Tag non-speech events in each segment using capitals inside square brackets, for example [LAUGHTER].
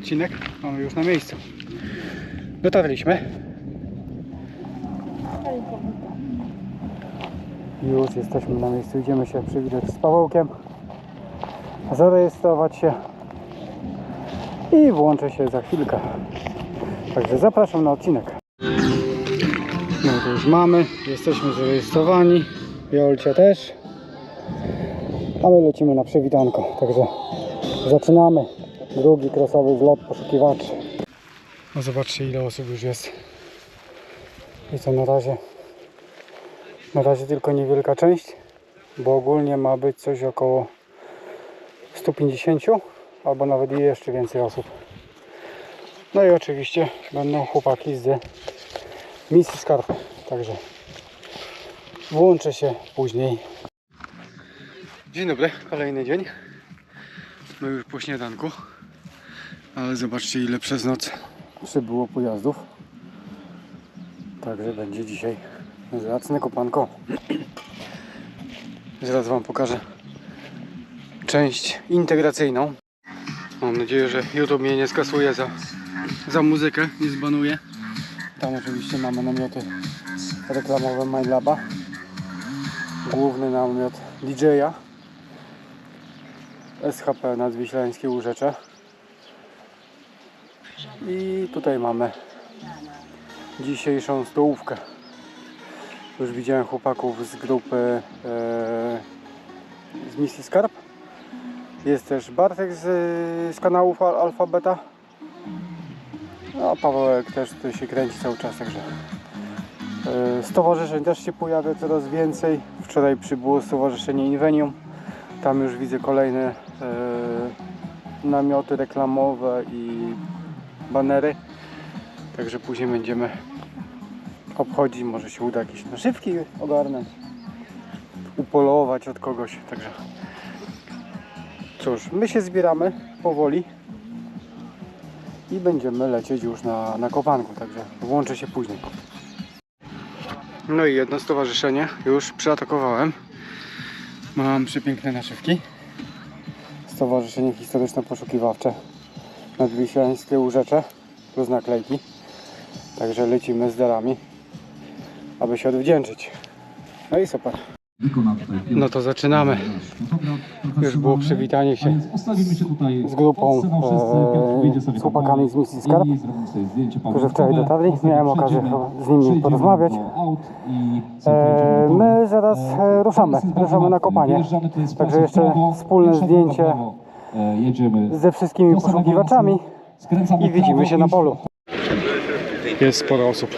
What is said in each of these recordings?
odcinek. Mamy już na miejscu. Dotarliśmy. Już jesteśmy na miejscu. Idziemy się przywitać z Pawełkiem. Zarejestrować się. I włączę się za chwilkę. Także zapraszam na odcinek. No to już mamy. Jesteśmy zarejestrowani. Jolcia też. A my lecimy na przywitanko. Także zaczynamy. Drugi krosowy zlot poszukiwaczy. No zobaczcie ile osób już jest. I to na razie na razie tylko niewielka część, bo ogólnie ma być coś około 150 albo nawet i jeszcze więcej osób. No i oczywiście będą chłopaki z misji skarb. Także włączę się później. Dzień dobry, kolejny dzień. My już po śniadanku. Ale zobaczcie ile przez noc przybyło pojazdów. Także będzie dzisiaj zacne kopanko. Zaraz Wam pokażę część integracyjną. Mam nadzieję, że YouTube mnie nie skasuje za, za muzykę, nie zbanuje. Tam oczywiście mamy namioty reklamowe MyLaba. Główny namiot DJ-a. SHP Nadwiślańskie Łóżecze. I tutaj mamy dzisiejszą stołówkę. Już widziałem chłopaków z grupy e, z misji Skarb. Jest też Bartek z, z kanałów Al- Alfa Beta. No, a Pawełek też tutaj się kręci cały czas, także e, stowarzyszeń też się pojawia coraz więcej. Wczoraj przybyło stowarzyszenie Invenium. Tam już widzę kolejne e, namioty reklamowe i banery. Także później będziemy obchodzić, może się uda jakieś nażywki ogarnąć, upolować od kogoś. Także cóż, my się zbieramy powoli i będziemy lecieć już na, na kopanku, także włączę się później. No i jedno stowarzyszenie już przeatakowałem. Mam przepiękne naszywki. Stowarzyszenie Historyczno-Poszukiwawcze Nadwiślańskie Łóżecze plus naklejki. Także lecimy z darami, aby się odwdzięczyć. No i super. No to zaczynamy. Już było przywitanie się z grupą, e, z chłopakami z misji Skarb, którzy wczoraj dotarli. Miałem okazję z nimi porozmawiać. E, my zaraz e, ruszamy, ruszamy na kopanie. Także jeszcze wspólne zdjęcie Jedziemy ze wszystkimi poszukiwaczami i widzimy się na polu. Jest sporo osób.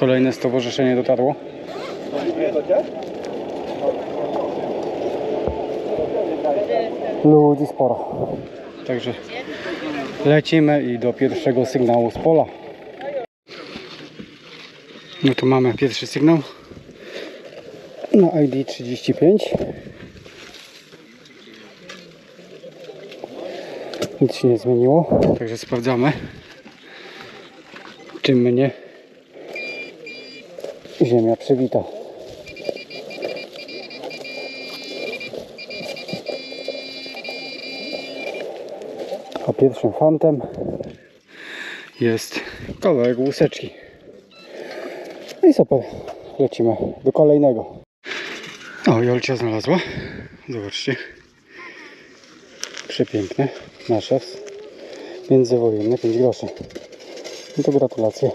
Kolejne stowarzyszenie dotarło. Ludzi sporo. Także lecimy i do pierwszego sygnału z pola. No to mamy pierwszy sygnał na ID 35. Nic się nie zmieniło, także sprawdzamy, czy mnie ziemia przywita. A pierwszym fantem jest kawałek łuseczki. No i super, lecimy do kolejnego. O, Jolcia znalazła. Zobaczcie. Przepiękny. Nasze. Międzywojenne 5 groszy. No to gratulacje.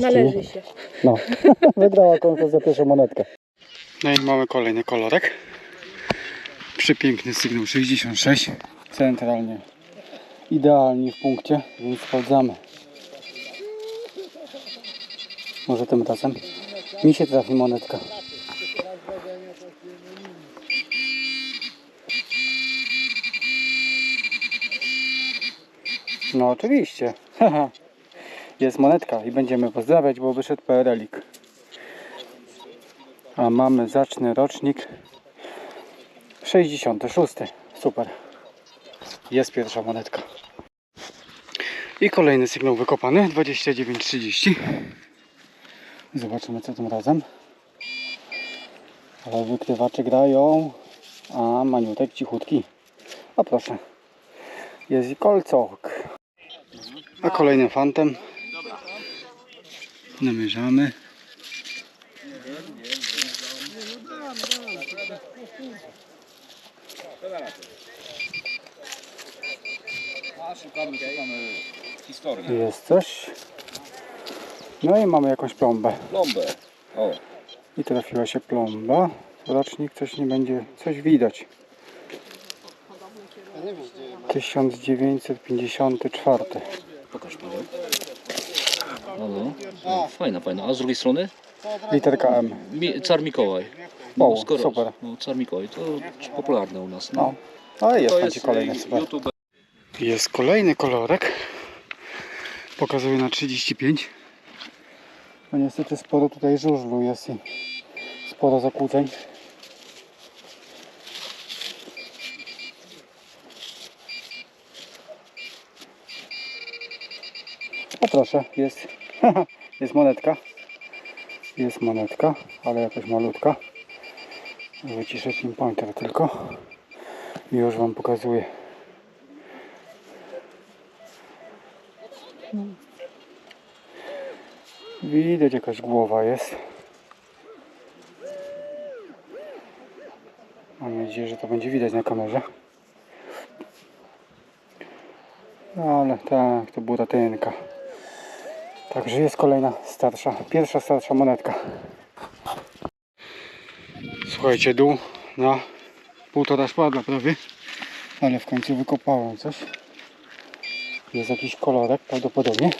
Należy się. No, [LAUGHS] wygrała konkurs za pierwszą monetkę. No i mamy kolejny kolorek. Przepiękny sygnał 66. Centralnie. Idealnie w punkcie, więc sprawdzamy. Może tym razem mi się trafi monetka. No oczywiście. [LAUGHS] Jest monetka i będziemy pozdrawiać, bo wyszedł PRL-ik. A mamy zaczny rocznik 66. Super. Jest pierwsza monetka. I kolejny sygnał wykopany 2930. Zobaczymy co tym razem. Ale wykrywacze grają. A maniutek cichutki. A proszę. Jest i kolcok. A kolejnym fantem namierzamy. A szukamy, szukamy historii. Jest coś. No i mamy jakąś plombę. Plombę. O, I trafiła się plomba. Rocznik coś nie będzie, coś widać. 1954. Pokaż Paweł. No, no. no. Fajna, fajna. A z drugiej strony? Literka M. Mi, car Mikołaj. O, skoro- super. No, car Mikołaj, to popularne u nas. No. Ale jest to tam jest ci kolejny, super. YouTube. Jest kolejny kolorek. Pokazuje na 35. No niestety sporo tutaj żużlu jest i sporo zakłóceń. O proszę, jest, [LAUGHS] jest monetka. Jest monetka, ale jakaś malutka. Wyciszę pinpointer tylko. I już Wam pokazuję. Widać jakaś głowa jest. Mam nadzieję, że to będzie widać na kamerze. No ale tak, to buratynka. Także jest kolejna starsza, pierwsza starsza monetka. Słuchajcie, dół na półtora szpadla prawie. Ale w końcu wykopałem coś. Jest jakiś kolorek prawdopodobnie.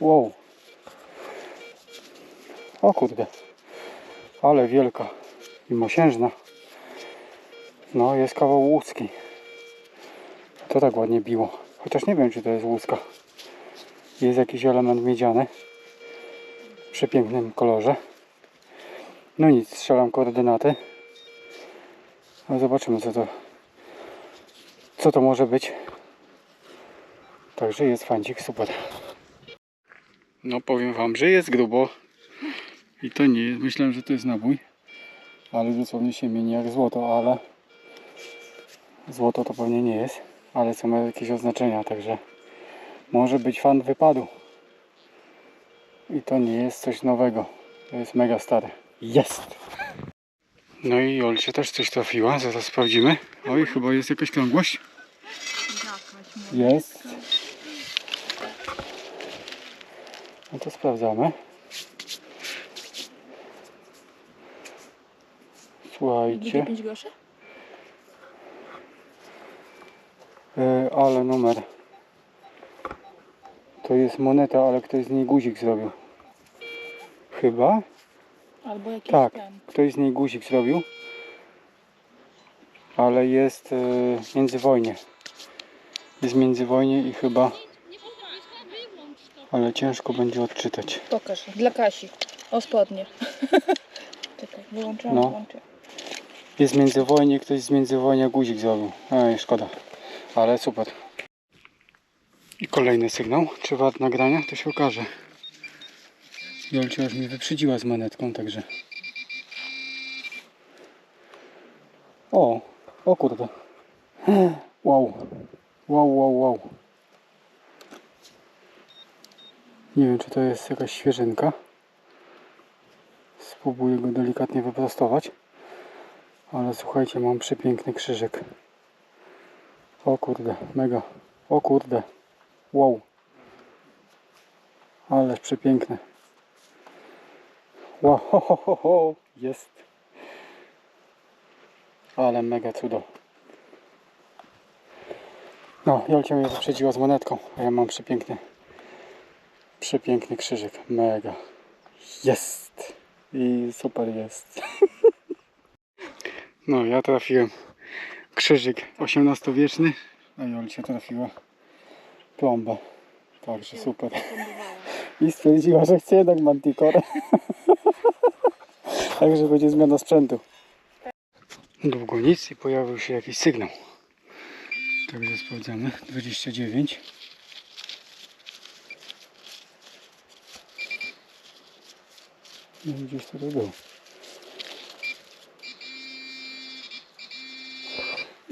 Wow. O kurde. Ale wielka i mosiężna. No, jest kawał łuski. To tak ładnie biło. Chociaż nie wiem, czy to jest łuska. Jest jakiś element miedziany. W przepięknym kolorze. No nic, strzelam koordynaty. No zobaczymy, co to co to może być. Także jest fancik, super. No powiem wam, że jest grubo. I to nie jest, myślałem, że to jest nabój. Ale dosłownie się mieni jak złoto, ale złoto to pewnie nie jest. Ale ma jakieś oznaczenia, także może być fan wypadu. I to nie jest coś nowego. To jest mega stare. Jest! No i Olcie też coś trafiła, zaraz sprawdzimy. Oj, chyba jest jakaś krągłość. Jest. No to sprawdzamy. Słuchajcie, 5 groszy? e, ale numer. To jest moneta, ale ktoś z niej guzik zrobił. Chyba? Albo jakiś Tak, ten. ktoś z niej guzik zrobił. Ale jest e, międzywojnie. Jest międzywojnie i chyba. Ale ciężko będzie odczytać. Pokaż, dla Kasi. O spodnie. [LAUGHS] Czekaj, wyłączyłam, No. Jest międzywojnie, ktoś z międzywojnia guzik zrobił. Ej, szkoda. Ale super. I kolejny sygnał. Czy wart nagrania? To się okaże. Jolcia już mi wyprzedziła z manetką, także. O, o kurde. Wow. Wow, wow, wow. Nie wiem, czy to jest jakaś świeżynka. Spróbuję go delikatnie wyprostować. Ale słuchajcie, mam przepiękny krzyżyk. O kurde, mega. O kurde. Wow. Ależ przepiękny. Wow, ho, ho, ho. jest. Ale mega cudo. No, Jolcia mnie wyprzedziła z monetką, a ja mam przepiękny, przepiękny krzyżyk. Mega. Jest. I super jest. [LAUGHS] No, ja trafiłem krzyżyk XVIII-wieczny, a Jolcia trafiła plombę. Także super. I stwierdziła, że chce jednak Manticore. [LAUGHS] Także będzie zmiana sprzętu. Długo nic i pojawił się jakiś sygnał. Także sprawdzamy. 29. No, gdzieś tutaj był.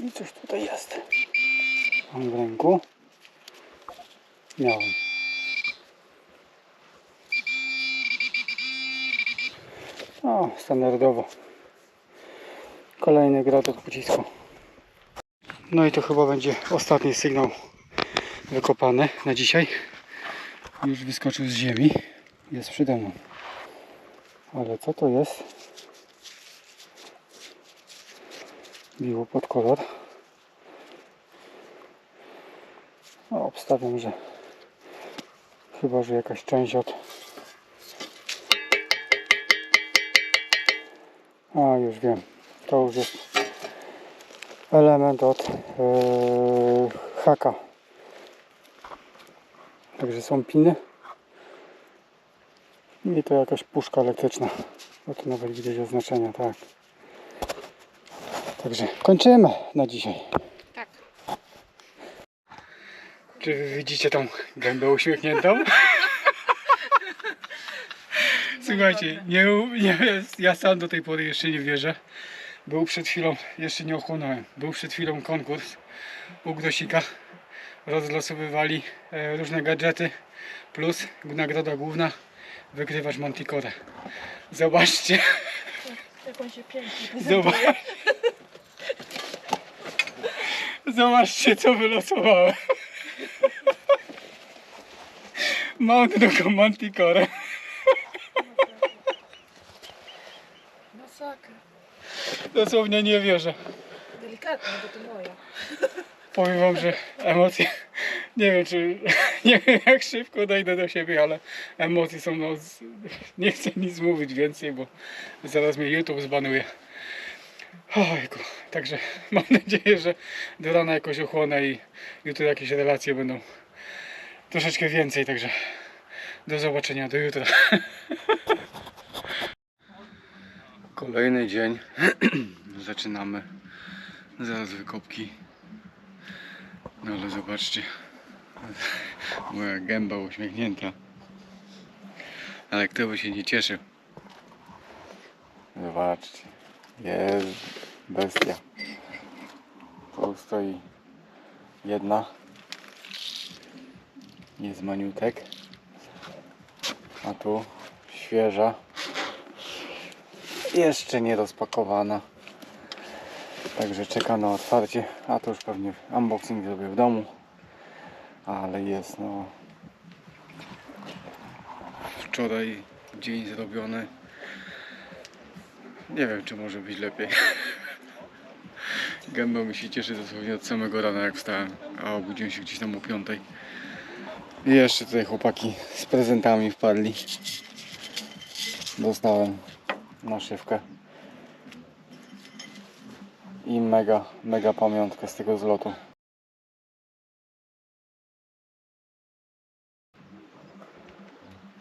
I coś tutaj jest. Mam w ręku. Miałem. O, standardowo. Kolejny gratok pocisku. No i to chyba będzie ostatni sygnał wykopany na dzisiaj. Już wyskoczył z ziemi. Jest przede mną. Ale co to jest? Biło pod kolor. No, obstawiam, że chyba, że jakaś część od A, już wiem. To już jest element od e, haka. Także są piny. I to jakaś puszka elektryczna. Bo tu nawet widać oznaczenia, tak. Także kończymy na dzisiaj. Tak. Czy wy widzicie tą gębę uśmiechniętą? [LAUGHS] Słuchajcie, nie, nie, ja sam do tej pory jeszcze nie wierzę. Był przed chwilą, jeszcze nie ochłonąłem, był przed chwilą konkurs u Grosika. Rozlosowywali e, różne gadżety, plus nagroda główna, wykrywacz Monticore. Zobaczcie, Jak on się pięknie zobacz. Zobaczcie co wylosowałem. Mam drugą Manticore. Masakra. Dosłownie nie wierzę. Delikatnie, bo to moja. Powiem wam, że emocje. Nie wiem, czy. Nie wiem, jak szybko dojdę do siebie, ale emocje są. No, nie chcę nic mówić więcej, bo zaraz mnie YouTube zbanuje. Ojku. Także [LAUGHS] mam nadzieję, że do rana jakoś ochłonę i jutro jakieś relacje będą troszeczkę więcej. Także do zobaczenia do jutra. [LAUGHS] Kolejny dzień. [CLEARS THROAT] Zaczynamy. Zaraz wykopki. No ale zobaczcie. [LAUGHS] Moja gęba uśmiechnięta. Ale kto by się nie cieszył? Zobaczcie. Jest bestia. Tu stoi jedna. Jest maniutek. A tu świeża. Jeszcze nie rozpakowana. Także czeka na otwarcie, a to już pewnie unboxing zrobię w domu. Ale jest no. Wczoraj dzień zrobiony. Nie wiem czy może być lepiej. [LAUGHS] Gęba mi się cieszy dosłownie od samego rana jak wstałem, a obudziłem się gdzieś tam o piątej. I jeszcze tutaj chłopaki z prezentami wpadli. Dostałem naszywkę i mega, mega pamiątkę z tego zlotu.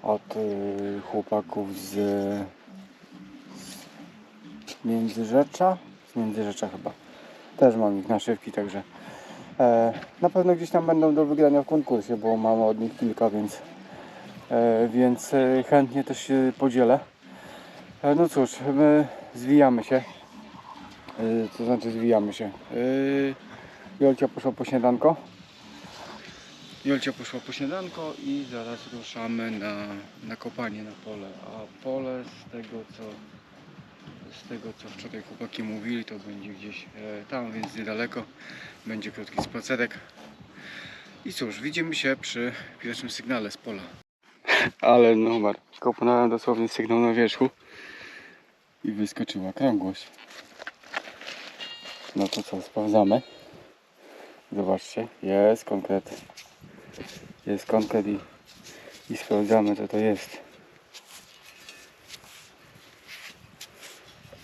Od y, chłopaków z, z Międzyrzecza, z Międzyrzecza chyba. Też mam ich naszywki, także e, na pewno gdzieś tam będą do wygrania w konkursie, bo mam od nich kilka, więc, e, więc e, chętnie też się podzielę. E, no cóż, my zwijamy się. Yy, to znaczy zwijamy się. Yy, Jolcia poszła po śniadanko. Jolcia poszła po śniadanko i zaraz ruszamy na, na kopanie na pole. A pole z tego co z tego co wczoraj chłopaki mówili to będzie gdzieś e, tam, więc niedaleko. Będzie krótki spacerek. I cóż, widzimy się przy pierwszym sygnale z pola. Ale numer. Kopnąłem dosłownie sygnał na wierzchu i wyskoczyła krągłość. No to co, sprawdzamy. Zobaczcie, jest konkret. Jest konkret i, i sprawdzamy co to jest.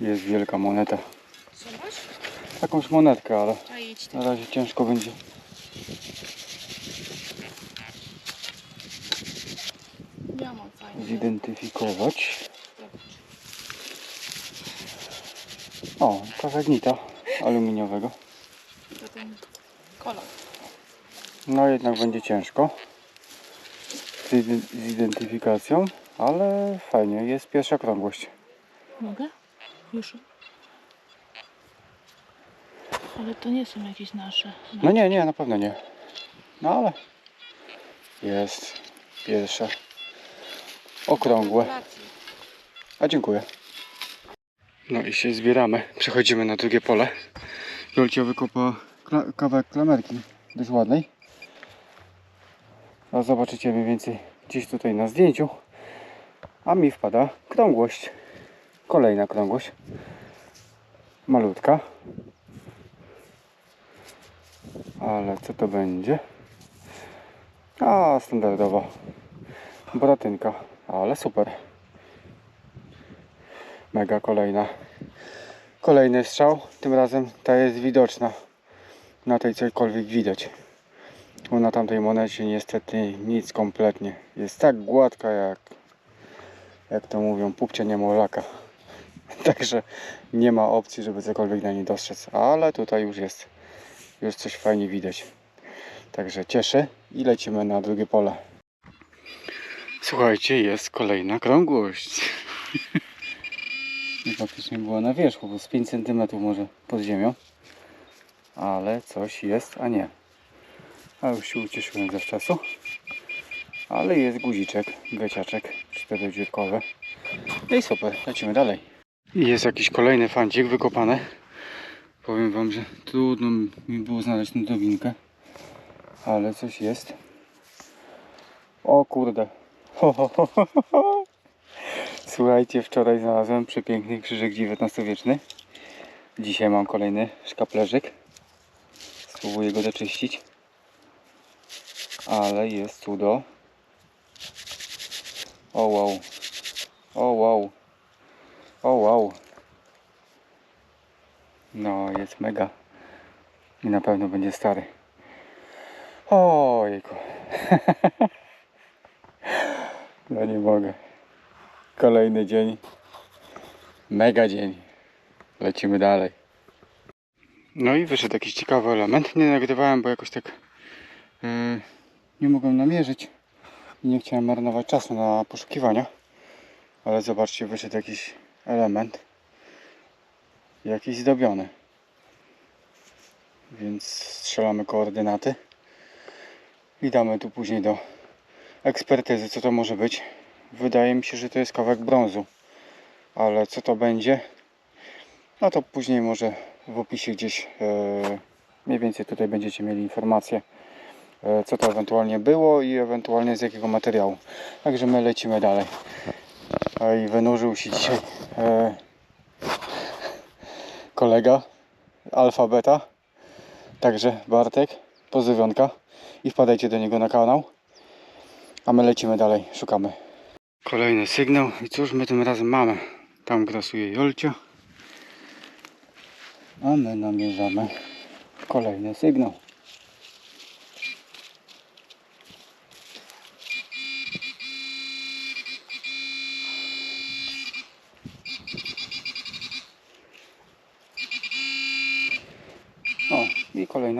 Jest wielka moneta. Co masz? Jakąś monetkę, ale na razie ciężko będzie. Zidentyfikować. O, kazagnita aluminiowego. To ten kolor. No jednak będzie ciężko z identyfikacją, ale fajnie, jest pierwsza krągłość. Mogę? Już. Ale to nie są jakieś nasze. No nie, nie, na pewno nie. No ale jest pierwsze okrągłe. A dziękuję. No i się zbieramy. Przechodzimy na drugie pole. Jolcia wykopała kla- kawałek klamerki dość ładnej. A zobaczycie mniej więcej gdzieś tutaj na zdjęciu. A mi wpada krągłość. Kolejna krągłość. Malutka. Ale co to będzie? A, standardowo. Boratynka. Ale super. Mega kolejna. Kolejny strzał. Tym razem ta jest widoczna. Na tej cokolwiek widać. Bo na tamtej monecie niestety nic kompletnie. Jest tak gładka jak jak to mówią, pupcie niemowlaka. [LAUGHS] Także nie ma opcji, żeby cokolwiek na niej dostrzec. Ale tutaj już jest. Już coś fajnie widać. Także cieszę i lecimy na drugie pole. Słuchajcie, jest kolejna krągłość. [LAUGHS] I faktycznie była na wierzchu, bo z 5 cm może pod ziemią. Ale coś jest, a nie. A już się ucieszyłem zawczasu. Ale jest guziczek, geciaczek, czterodziurkowy. No i super, lecimy dalej. I jest jakiś kolejny fancik wykopany. Powiem wam, że trudno mi było znaleźć tę. Ale coś jest. O kurde. Słuchajcie, wczoraj znalazłem przepiękny krzyżyk XIX-wieczny. Dzisiaj mam kolejny szkaplerzyk. Spróbuję go doczyścić. Ale jest cudo. O wow. O wow. O wow. No, jest mega. I na pewno będzie stary. Ojku. [LAUGHS] No nie mogę. Kolejny dzień. Mega dzień. Lecimy dalej. No i wyszedł jakiś ciekawy element. Nie nagrywałem, bo jakoś tak yy, nie mogłem namierzyć. I nie chciałem marnować czasu na poszukiwania. Ale zobaczcie, wyszedł jakiś element. Jakiś zdobiony. Więc strzelamy koordynaty. I damy tu później do ekspertyzy, co to może być. Wydaje mi się, że to jest kawałek brązu. Ale co to będzie? No to później może w opisie gdzieś e, mniej więcej tutaj będziecie mieli informację e, co to ewentualnie było i ewentualnie z jakiego materiału. Także my lecimy dalej. A i wynurzył się dzisiaj e, kolega Alfa Beta. Także Bartek, pozdrowionka i wpadajcie do niego na kanał. A my lecimy dalej, szukamy. Kolejny sygnał i cóż my tym razem mamy? Tam grasuje Jolcia. A my namierzamy kolejny sygnał.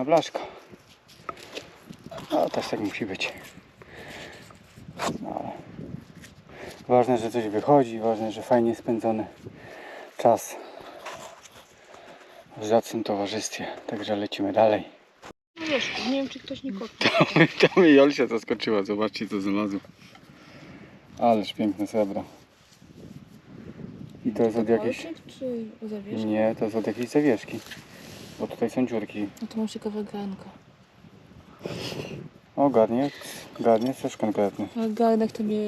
I kolejna blaszka. A też tak musi być. No, ale ważne, że coś wychodzi, ważne, że fajnie spędzony czas w zacnym towarzystwie. Także lecimy dalej. No wiesz, nie wiem czy ktoś nie kopi. [LAUGHS] Tam Jolsia zaskoczyła, zobaczcie co znalazł. Ależ piękne srebro. I to jest od jakiejś... Czy? Nie, to jest od jakiejś zawieszki. Bo tutaj są dziurki. No to mam ciekawe garnka. O, garniec. Garniec też konkretny. Ale garnek to mnie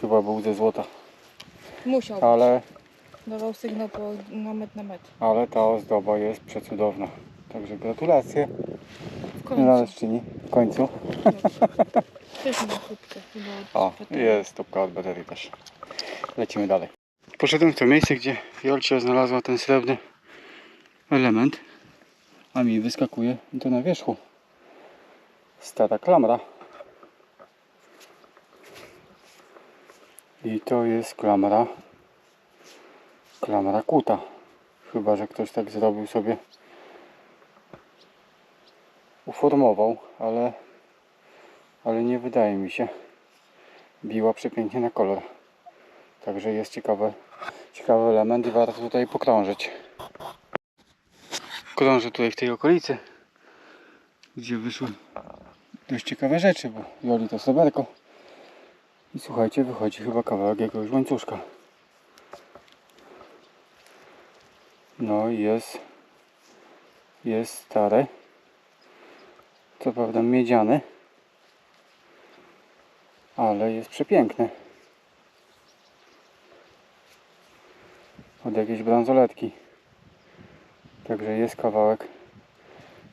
Chyba był ze złota. musiał. Ale, Dawał sygnał po, na metr na metr. ale ta ozdoba jest przecudowna. Także gratulacje. W końcu. Naleszczyni. W końcu. Też chyba od O, jest topka od baterii też. Lecimy dalej. Poszedłem w to miejsce, gdzie Jolcia znalazła ten srebrny element. A mi wyskakuje to na wierzchu. Stara klamra. I to jest klamra. Klamra kuta. Chyba, że ktoś tak zrobił sobie. Uformował, ale ale nie wydaje mi się. Biła przepięknie na kolor. Także jest ciekawy, ciekawy element i warto tutaj pokrążyć. Krążę tutaj w tej okolicy, gdzie wyszły dość ciekawe rzeczy, bo Joli to sreberko. I słuchajcie, wychodzi chyba kawałek jakiegoś łańcuszka. No i jest, jest stare, co prawda miedziane, ale jest przepiękne. Od jakiejś bransoletki. Także jest kawałek,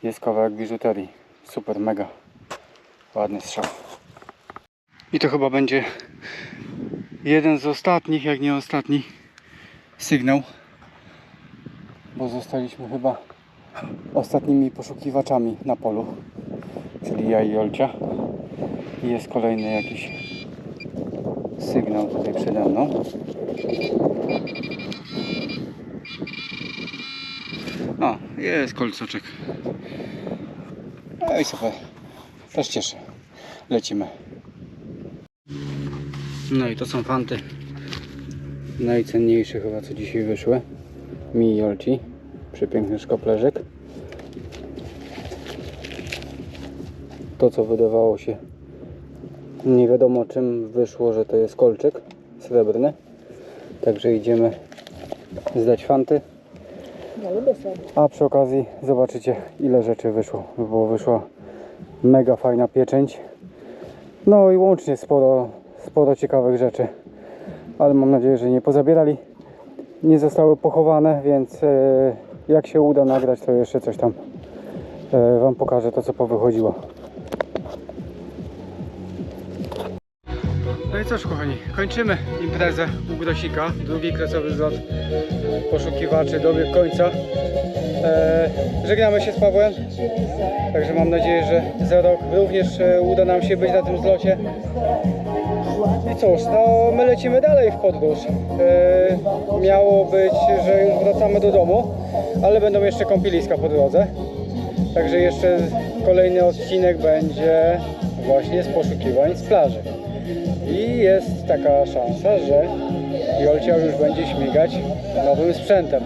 jest kawałek biżuterii. Super, mega. Ładny strzał. I to chyba będzie jeden z ostatnich, jak nie ostatni sygnał. Bo zostaliśmy chyba ostatnimi poszukiwaczami na polu. Czyli ja i Olcia. I jest kolejny jakiś sygnał tutaj przede mną. O, jest kolcoczek. No i super. Też cieszę. Lecimy. No i to są fanty. Najcenniejsze chyba co dzisiaj wyszły. Mi i Olci. Przepiękny szkoplerzyk. To co wydawało się nie wiadomo czym wyszło, że to jest kolczyk srebrny. Także idziemy zdać fanty. A przy okazji zobaczycie ile rzeczy wyszło, bo wyszła mega fajna pieczęć. No i łącznie sporo, sporo ciekawych rzeczy. Ale mam nadzieję, że nie pozabierali. Nie zostały pochowane, więc e, jak się uda nagrać, to jeszcze coś tam e, Wam pokażę, to co powychodziło. Cóż kochani, kończymy imprezę u Grosika. Drugi kresowy zlot poszukiwaczy dobiegł końca. E, żegnamy się z Pawłem. Także mam nadzieję, że za rok również e, uda nam się być na tym zlocie. I cóż, no my lecimy dalej w podróż. E, miało być, że już wracamy do domu, ale będą jeszcze kąpieliska po drodze. Także jeszcze kolejny odcinek będzie właśnie z poszukiwań z plaży. I jest taka szansa, że Jolcia już będzie śmigać nowym sprzętem,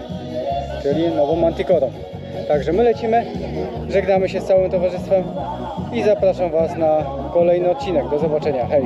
czyli nową Manticorą. Także my lecimy, żegnamy się z całym towarzystwem i zapraszam Was na kolejny odcinek. Do zobaczenia, hej!